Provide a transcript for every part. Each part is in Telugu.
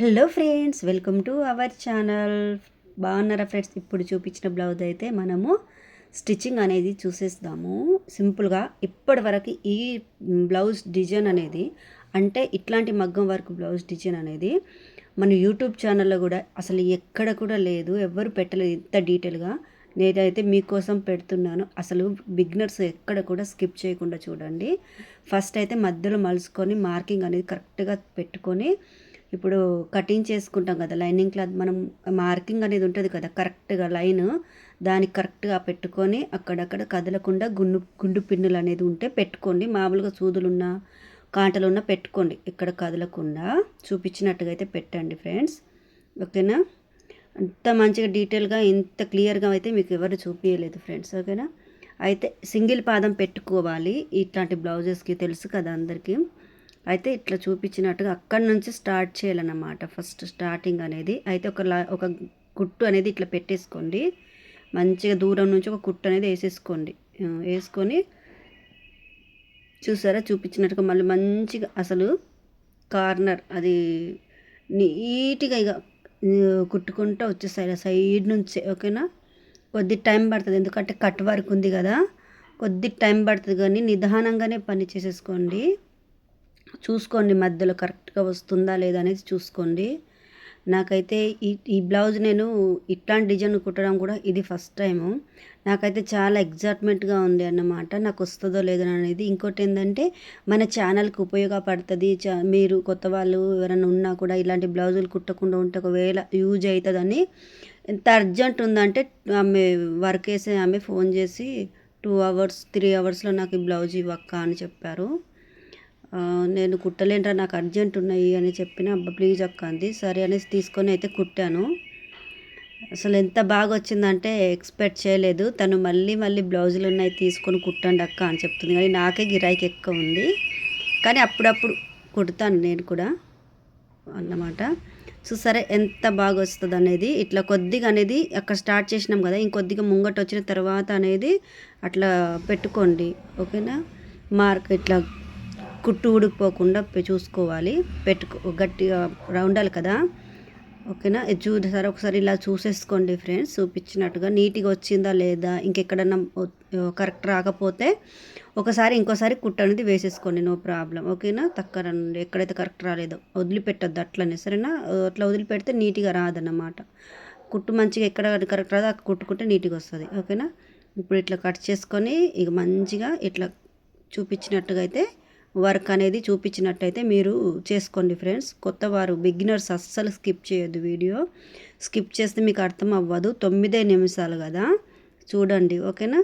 Hello friends welcome to our channel బాగున్నారా ఫ్రెండ్స్ ఇప్పుడు చూపించిన బ్లౌజ్ అయితే మనము స్టిచ్చింగ్ అనేది చూసేస్తాము సింపుల్గా ఇప్పటి వరకు ఈ బ్లౌజ్ డిజైన్ అనేది అంటే ఇట్లాంటి మగ్గం వర్క్ బ్లౌజ్ డిజైన్ అనేది మన యూట్యూబ్ ఛానల్లో కూడా అసలు ఎక్కడ కూడా లేదు ఎవ్వరు పెట్టలేదు ఇంత డీటెయిల్గా నేనైతే మీకోసం పెడుతున్నాను. అసలు బిగినర్స్ ఎక్కడ కూడా స్కిప్ చేయకుండా చూడండి. ఫస్ట్ అయితే మధ్యలో మలుసుకొని మార్కింగ్ అనేది కరెక్ట్గా పెట్టుకొని ఇప్పుడు కటింగ్ చేసుకుంటాం కదా లైనింగ్ క్లాత్ మనం మార్కింగ్ అనేది ఉంటుంది కదా కరెక్ట్గా లైన్ దానికి కరెక్ట్గా పెట్టుకొని అక్కడక్కడ కదలకుండా గుండు గుండు పిన్నులు అనేది ఉంటే పెట్టుకోండి. మామూలుగా సూదులున్న కాంటలున్న పెట్టుకోండి. ఇక్కడ కదలకుండా చూపించినట్టుగా అయితే పెట్టండి ఫ్రెండ్స్ ఓకేనా? అంత మంచిగా డీటెయిల్గా ఇంత క్లియర్గా అయితే మీకు ఎవరు చూపించలేదు ఫ్రెండ్స్ ఓకేనా? అయితే సింగిల్ పాదం పెట్టుకోవాలి. ఇట్లాంటి బ్లౌజెస్కి తెలుసు కదా అందరికీ. అయితే ఇట్లా చూపించినట్టుగా అక్కడి నుంచి స్టార్ట్ చేయాలన్నమాట. ఫస్ట్ స్టార్టింగ్ అనేది. అయితే ఒక ఒక కుట్టు అనేది ఇట్లా పెట్టేసుకోండి. మంచిగా దూరం నుంచి ఒక కుట్టు అనేది వేసేసుకోండి. వేసుకొని చూసారా? చూపించినట్టుగా మళ్ళీ మంచిగా అసలు కార్నర్ అది నీట్గా ఇక కుట్టుకుంటూ వచ్చేసాయి. సైడ్ నుంచి ఓకేనా? కొద్ది టైం పడుతుంది. ఎందుకంటే కట్ వర్క్ ఉంది కదా. కొద్ది టైం పడుతుంది కానీ నిదానంగానే పని చేసేసుకోండి. చూసుకోండి మధ్యలో కరెక్ట్గా వస్తుందా లేదా అనేది చూసుకోండి. నాకైతే ఈ ఈ బ్లౌజ్ నేను ఇట్లాంటి డిజైన్ కుట్టడం కూడా ఇది ఫస్ట్ టైము. నాకైతే చాలా ఎగ్జైట్మెంట్గా ఉంది అన్నమాట నాకు వస్తుందో లేదో అనేది. ఇంకోటి ఏంటంటే మన ఛానల్కి ఉపయోగపడుతుంది చా మీరు కొత్త వాళ్ళు ఎవరైనా ఉన్నా కూడా ఇలాంటి బ్లౌజులు కుట్టకుండా ఉంటే ఒకవేళ యూజ్ అవుతుందని ఎంత అర్జెంట్ ఉందంటే ఆమె వర్క్ వేసే ఆమె ఫోన్ చేసి టూ అవర్స్ త్రీ అవర్స్లో నాకు ఈ బ్లౌజ్ ఇవ్వక్క అని చెప్పారు. నేను కుట్టలేంట్రా నాకు అర్జెంట్ ఉన్నాయి అని చెప్పిన అబ్బా ప్లీజ్ అక్క అంది. సరే అనేసి తీసుకొని అయితే కుట్టాను. అసలు ఎంత బాగా వచ్చిందంటే ఎక్స్పెక్ట్ చేయలేదు. తను మళ్ళీ మళ్ళీ బ్లౌజులు ఉన్నాయి తీసుకొని కుట్టండి అక్క అని చెప్తుంది. కానీ నాకే గిరాయికి ఎక్కువ ఉంది. కానీ అప్పుడప్పుడు కుడతాను నేను కూడా అన్నమాట. సో సరే ఎంత బాగా వస్తుంది అనేది ఇట్లా కొద్దిగా అనేది అక్కడ స్టార్ట్ చేసినాం కదా ఇంకొద్దిగా ముంగట వచ్చిన తర్వాత అనేది అట్లా పెట్టుకోండి. ఓకేనా? మార్క్ ఇట్లా కుట్టు ఉడికిపోకుండా చూసుకోవాలి. పెట్టుకో గట్టిగా రౌండాలి కదా. ఓకేనా? చూసారా ఒకసారి ఇలా చూసేసుకోండి ఫ్రెండ్స్. చూపించినట్టుగా నీట్గా వచ్చిందా లేదా ఇంకెక్కడన్నా కరెక్ట్ రాకపోతే ఒకసారి ఇంకోసారి కుట్టు అనేది వేసేసుకోండి నో ప్రాబ్లం. ఓకేనా? తక్కువ ఎక్కడైతే కరెక్ట్ రాలేదో. వదిలిపెట్టద్దు అట్లనే సరేనా? అట్లా వదిలిపెడితే నీట్గా రాదన్నమాట. కుట్టు మంచిగా ఎక్కడ కరెక్ట్ రాదో అక్కడ కుట్టుకుంటే నీట్గా వస్తుంది. ఓకేనా? ఇప్పుడు ఇట్లా కట్ చేసుకొని ఇక మంచిగా ఇట్లా చూపించినట్టుగా అయితే వర్క్ అనేది చూపించినట్టయితే మీరు చేసుకోండి ఫ్రెండ్స్. కొత్త వారు బిగినర్స్ అస్సలు స్కిప్ చేయొద్దు వీడియో. స్కిప్ చేస్తే మీకు అర్థం అవ్వదు. తొమ్మిదే నిమిషాలు కదా. చూడండి ఓకేనా?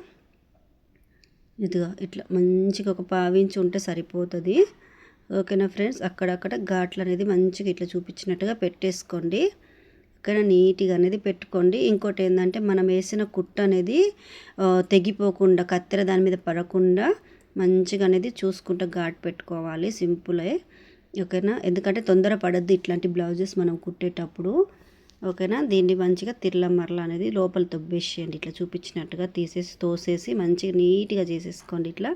ఇదిగా ఇట్లా మంచిగా ఒక పావించి ఉంటే సరిపోతుంది. ఓకేనా ఫ్రెండ్స్? అక్కడక్కడ ఘాట్లు అనేది మంచిగా ఇట్లా చూపించినట్టుగా పెట్టేసుకోండి. ఓకేనా? నీట్గా అనేది పెట్టుకోండి. ఇంకోటి ఏంటంటే మనం వేసిన కుట్ట అనేది తెగిపోకుండా కత్తెర దాని మీద పడకుండా మంచిగా అనేది చూసుకుంటూ ఘాట్ పెట్టుకోవాలి. సింపులే. ఓకేనా? ఎందుకంటే తొందర పడద్దు ఇట్లాంటి బ్లౌజెస్ మనం కుట్టేటప్పుడు. ఓకేనా? దీన్ని మంచిగా తిర్ల మరల అనేది లోపల తొబ్బేసేయండి. ఇట్లా చూపించినట్టుగా తీసేసి తోసేసి మంచిగా నీట్గా చేసేసుకోండి ఇట్లా.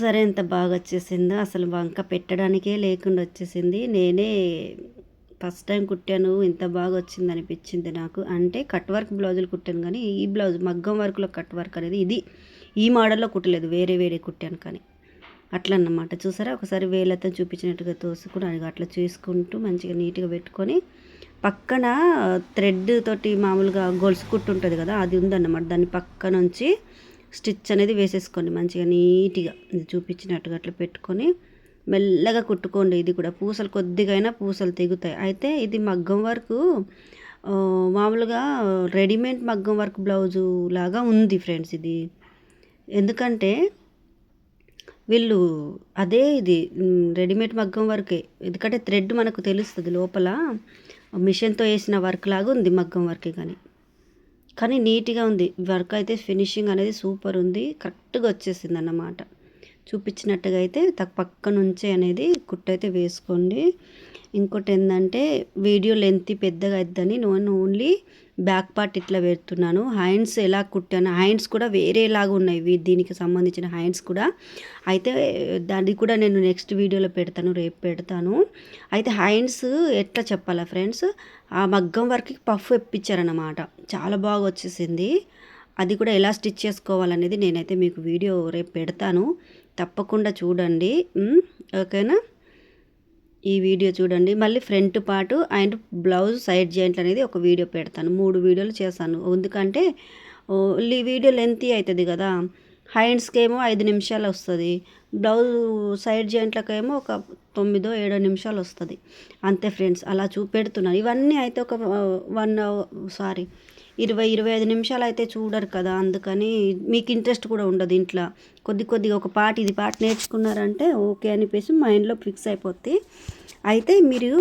సరే ఎంత బాగా వచ్చేసిందో. అసలు వంక పెట్టడానికే లేకుండా వచ్చేసింది. నేనే ఫస్ట్ టైం కుట్టాను. ఇంత బాగా వచ్చింది అనిపించింది నాకు. అంటే కట్ వర్క్ బ్లౌజులు కుట్టాను కానీ ఈ బ్లౌజ్ మగ్గం వర్క్లో కట్ వర్క్ అనేది ఇది. ఈ మోడల్లో కుట్టలేదు వేరే వేరే కుట్టాను కానీ. అట్లా అన్నమాట చూసారా? ఒకసారి వేలతో చూపించినట్టుగా తోసుకుని అది అట్లా చూసుకుంటూ మంచిగా నీట్గా పెట్టుకొని పక్కన థ్రెడ్ తోటి మామూలుగా గొలుసు కుట్టు ఉంటుంది కదా అది ఉందన్నమాట. దాన్ని పక్క నుంచి స్టిచ్ అనేది వేసేసుకోండి మంచిగా నీట్గా. చూపించినట్టుగా అట్లా పెట్టుకొని మెల్లగా కుట్టుకోండి. ఇది కూడా పూసలు కొద్దిగా పూసలు తెగుతాయి. అయితే ఇది మగ్గం వరకు మామూలుగా రెడీమేడ్ మగ్గం వర్క్ బ్లౌజు లాగా ఉంది ఫ్రెండ్స్ ఇది. ఎందుకంటే వీళ్ళు అదే ఇది రెడీమేడ్ మగ్గం వర్కే. ఎందుకంటే థ్రెడ్ మనకు తెలుస్తుంది లోపల మిషన్తో వేసిన వర్క్ లాగా ఉంది మగ్గం వర్కే కానీ కానీ నీట్గా ఉంది. వర్క్ అయితే ఫినిషింగ్ అనేది సూపర్ ఉంది కరెక్ట్గా వచ్చేసింది అన్నమాట చూపించినట్టుగా అయితే తక్ పక్క నుంచే అనేది కుట్టు అయితే వేసుకోండి. ఇంకోటి ఏంటంటే వీడియో లెంత్ పెద్దగా అవుతుందని నేను ఓన్లీ బ్యాక్ పార్ట్ ఇట్లా పెడుతున్నాను. హ్యాండ్స్ ఎలా కుట్టాను హ్యాండ్స్ కూడా వేరేలాగా ఉన్నాయి. దీనికి సంబంధించిన హ్యాండ్స్ కూడా. అయితే దాన్ని కూడా నేను నెక్స్ట్ వీడియోలో పెడతాను రేపు పెడతాను. అయితే హ్యాండ్స్ ఎట్లా చెప్పాలా ఫ్రెండ్స్? ఆ మగ్గం వరకు పఫ్ ఎప్పించారనమాట చాలా బాగా వచ్చేసింది అది కూడా ఎలా స్టిచ్ చేసుకోవాలనేది నేనైతే మీకు వీడియో రేపు పెడతాను. తప్పకుండా చూడండి. ఓకేనా? ఈ వీడియో చూడండి. మళ్ళీ front part and blouse side జాయింట్లు అనేది ఒక వీడియో పెడతాను. మూడు వీడియోలు చేశాను. ఎందుకంటే ఈ వీడియో లెంతీ అవుతుంది కదా. హ్యాండ్స్కి ఏమో ఐదు నిమిషాలు వస్తుంది. బ్లౌజ్ సైడ్ జాయింట్లకేమో ఒక తొమ్మిదో ఏడో నిమిషాలు వస్తుంది. అంతే ఫ్రెండ్స్ అలా చూపెడుతున్నాను ఇవన్నీ అయితే ఒక వన్ సారీ ఇరవై ఇరవై ఐదు నిమిషాలు అయితే చూడరు కదా అందుకని మీకు ఇంట్రెస్ట్ కూడా ఉండదు ఇంట్లో. కొద్ది కొద్దిగా ఒక పాట ఇది పాట నేర్చుకున్నారంటే ఓకే అనిపేసి మైండ్లో ఫిక్స్ అయిపోద్ది. అయితే మీరు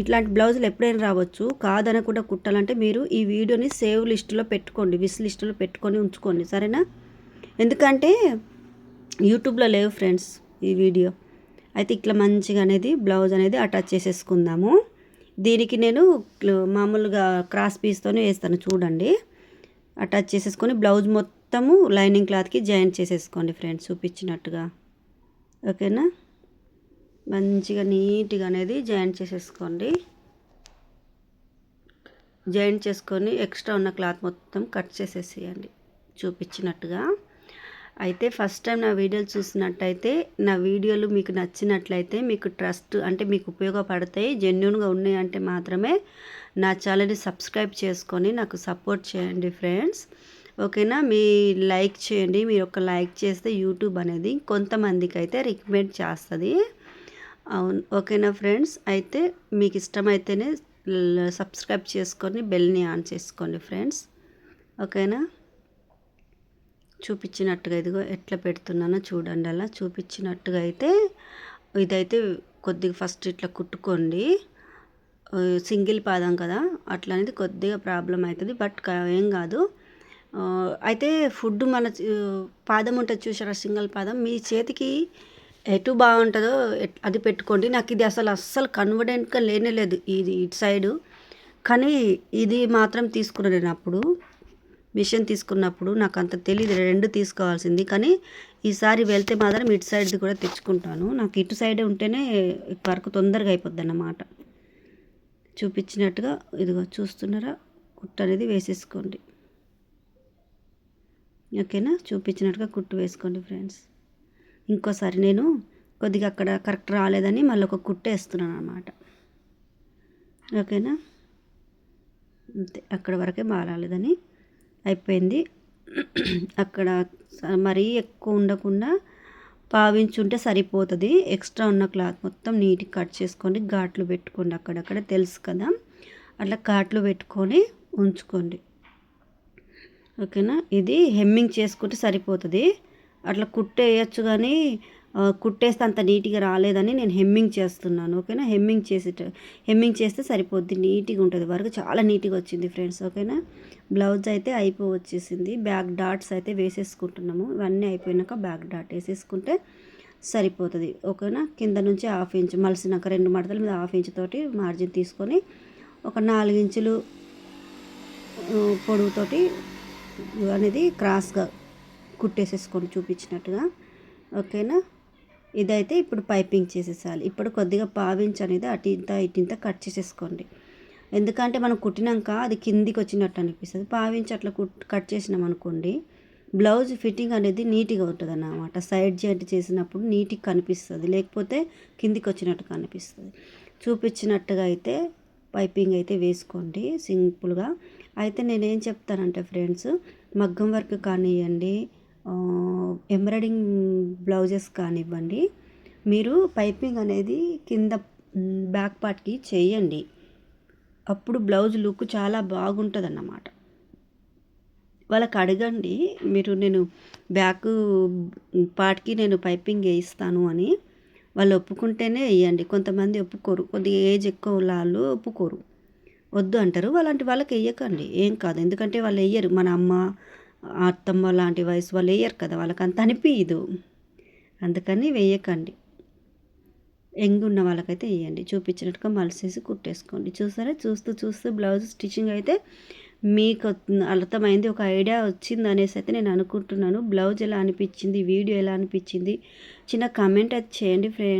ఇట్లాంటి బ్లౌజులు ఎప్పుడైనా రావచ్చు కాదనకుండా కుట్టాలంటే మీరు ఈ వీడియోని సేవ్ లిస్టులో పెట్టుకోండి విస్ లిస్టులో పెట్టుకొని ఉంచుకోండి సరేనా? ఎందుకంటే యూట్యూబ్లో లేవు ఫ్రెండ్స్ ఈ వీడియో. అయితే ఇట్లా మంచిగా అనేది బ్లౌజ్ అనేది అటాచ్ చేసేసుకుందాము. దీనికి నేను మామూలుగా క్రాస్ పీస్తోనే వేస్తాను చూడండి. అటాచ్ చేసేసుకొని బ్లౌజ్ మొత్తము లైనింగ్ క్లాత్కి జాయింట్ చేసేసుకోండి ఫ్రెండ్స్ చూపించినట్టుగా. ఓకేనా? మంచిగా నీట్గా అనేది జాయింట్ చేసేసుకోండి. జాయింట్ చేసుకొని ఎక్స్ట్రా ఉన్న క్లాత్ మొత్తం కట్ చేసేసేయండి చూపించినట్టుగా. అయితే ఫస్ట్ టైం నా వీడియోలు చూసినట్టయితే నా వీడియోలు మీకు నచ్చినట్లయితే మీకు ట్రస్ట్ అంటే మీకు ఉపయోగపడతాయి జెన్యున్గా ఉన్నాయి అంటే మాత్రమే నా ఛానల్ని సబ్స్క్రైబ్ చేసుకొని నాకు సపోర్ట్ చేయండి ఫ్రెండ్స్. ఓకేనా? మీ లైక్ చేయండి మీరు ఒక లైక్ చేస్తే యూట్యూబ్ అనేది కొంతమందికి అయితే రికమెండ్ చేస్తుంది. అవును ఓకేనా ఫ్రెండ్స్? అయితే మీకు ఇష్టమైతేనే సబ్స్క్రైబ్ చేసుకొని బెల్ని ఆన్ చేసుకోండి ఫ్రెండ్స్. ఓకేనా? చూపించినట్టుగా ఇదిగో ఎట్లా పెడుతున్నానో చూడండి అలా చూపించినట్టుగా అయితే ఇదైతే కొద్దిగా ఫస్ట్ ఇట్లా కుట్టుకోండి. సింగిల్ పాదం కదా అట్లా అనేది కొద్దిగా ప్రాబ్లం అవుతుంది బట్ ఏం కాదు. అయితే ఫుడ్ మన పాదం ఉంటుంది చూసారా సింగిల్ పాదం? మీ చేతికి ఎటు బాగుంటుందో అది పెట్టుకోండి. నాకు ఇది అసలు అస్సలు కన్ఫిడెంట్గా లేనే లేదు ఇది ఇటు సైడు. కానీ ఇది మాత్రం తీసుకున్నాను నేను అప్పుడు. మిషన్ తీసుకున్నప్పుడు నాకు అంత తెలియదు రెండు తీసుకోవాల్సింది. కానీ ఈసారి వెళ్తే మాత్రం ఇటు సైడ్ది కూడా తెచ్చుకుంటాను. నాకు ఇటు సైడే ఉంటేనే వర్క్ తొందరగా అయిపోద్ది అన్నమాట చూపించినట్టుగా ఇదిగో చూస్తున్నారా? కుట్టు అనేది వేసేసుకోండి. ఓకేనా? చూపించినట్టుగా కుట్టు వేసుకోండి ఫ్రెండ్స్. ఇంకోసారి నేను కొద్దిగా అక్కడ కరెక్ట్ రాలేదని మళ్ళీ ఒక కుట్టు వేస్తున్నాను అనమాట ఓకేనా? అంతే. అక్కడ వరకే బాగాలేదని అయిపోయింది. అక్కడ మరీ ఎక్కువ ఉండకుండా పావించుంటే సరిపోతుంది. ఎక్స్ట్రా ఉన్న క్లాత్ మొత్తం నీట్గా కట్ చేసుకోండి ఘాట్లు పెట్టుకోండి అక్కడక్కడ. తెలుసు కదా? అట్లా ఘాట్లు పెట్టుకొని ఉంచుకోండి. ఓకేనా? ఇది హెమ్మింగ్ చేసుకుంటే సరిపోతుంది. అట్లా కుట్టేయచ్చు కానీ కుట్టేస్తే అంత నీట్గా రాలేదని నేను హెమ్మింగ్ చేస్తున్నాను ఓకేనా? హెమ్మింగ్ చేసేట హెమ్మింగ్ చేస్తే సరిపోద్ది నీట్గా ఉంటుంది. వరకు చాలా నీట్గా వచ్చింది ఫ్రెండ్స్ ఓకేనా? బ్లౌజ్ అయితే అయిపో వచ్చేసింది బ్యాక్ డాట్స్ అయితే వేసేసుకుంటున్నాము. ఇవన్నీ అయిపోయినాక బ్యాక్ డాట్ వేసేసుకుంటే సరిపోతుంది ఓకేనా? కింద నుంచి హాఫ్ ఇంచ్ మలిసినాక రెండు మడతల మీద హాఫ్ ఇంచ్ తోటి మార్జిన్ తీసుకొని ఒక నాలుగు ఇంచులు పొడవుతోటి అనేది క్రాస్గా కుట్టేసేసుకొని చూపించినట్టుగా ఓకేనా? ఇదైతే ఇప్పుడు పైపింగ్ చేసేసాలి. ఇప్పుడు కొద్దిగా పావించి అనేది అటు ఇంత ఇటు ఇంత కట్ చేసేసుకోండి. ఎందుకంటే మనం కుట్టినాక అది కిందికి వచ్చినట్టు అనిపిస్తుంది. పావించి అట్లా కుట్ కట్ చేసినాం అనుకోండి బ్లౌజ్ ఫిట్టింగ్ అనేది నీట్గా ఉంటుంది అన్నమాట. సైడ్ జాయింట్ చేసినప్పుడు నీట్గా కనిపిస్తుంది. లేకపోతే కిందికి వచ్చినట్టు కనిపిస్తుంది. చూపించినట్టుగా అయితే పైపింగ్ అయితే వేసుకోండి సింపుల్గా. అయితే నేనేం చెప్తానంటే ఫ్రెండ్స్ మగ్గం వర్క్ కానివ్వండి ఎంబ్రాయిడింగ్ బ్లౌజెస్ కానివ్వండి మీరు పైపింగ్ అనేది కింద బ్యాక్ పార్ట్కి చేయండి. అప్పుడు బ్లౌజ్ లుక్ చాలా బాగుంటుంది అన్నమాట వాళ్ళకి అడగండి మీరు నేను బ్యాక్ పార్ట్కి నేను పైపింగ్ వేయిస్తాను అని. వాళ్ళు ఒప్పుకుంటేనే వేయండి. కొంతమంది ఒప్పుకోరు. కొద్దిగా ఏజ్ ఎక్కువ వాళ్ళు ఒప్పుకోరు. వద్దు అంటారు. అలాంటి వాళ్ళకి వేయకండి. ఏం కాదు. ఎందుకంటే వాళ్ళు వేయరు. మన అమ్మ అత్తమ్మ లాంటి వయసు వాళ్ళు వేయరు కదా వాళ్ళకి అంత అనిపించదు అందుకని వేయకండి. యంగ్ ఉన్న వాళ్ళకైతే వేయండి. చూపించినట్టుగా మలసేసి కుట్టేసుకోండి. చూసారా? చూస్తూ చూస్తూ బ్లౌజ్ స్టిచ్చింగ్ అయితే మీకు అర్థమైంది. ఒక ఐడియా వచ్చింది అనేసి అయితే నేను అనుకుంటున్నాను. బ్లౌజ్ ఎలా అనిపించింది? వీడియో ఎలా అనిపించింది? చిన్న కామెంట్ అయితే చేయండి ఫ్రెండ్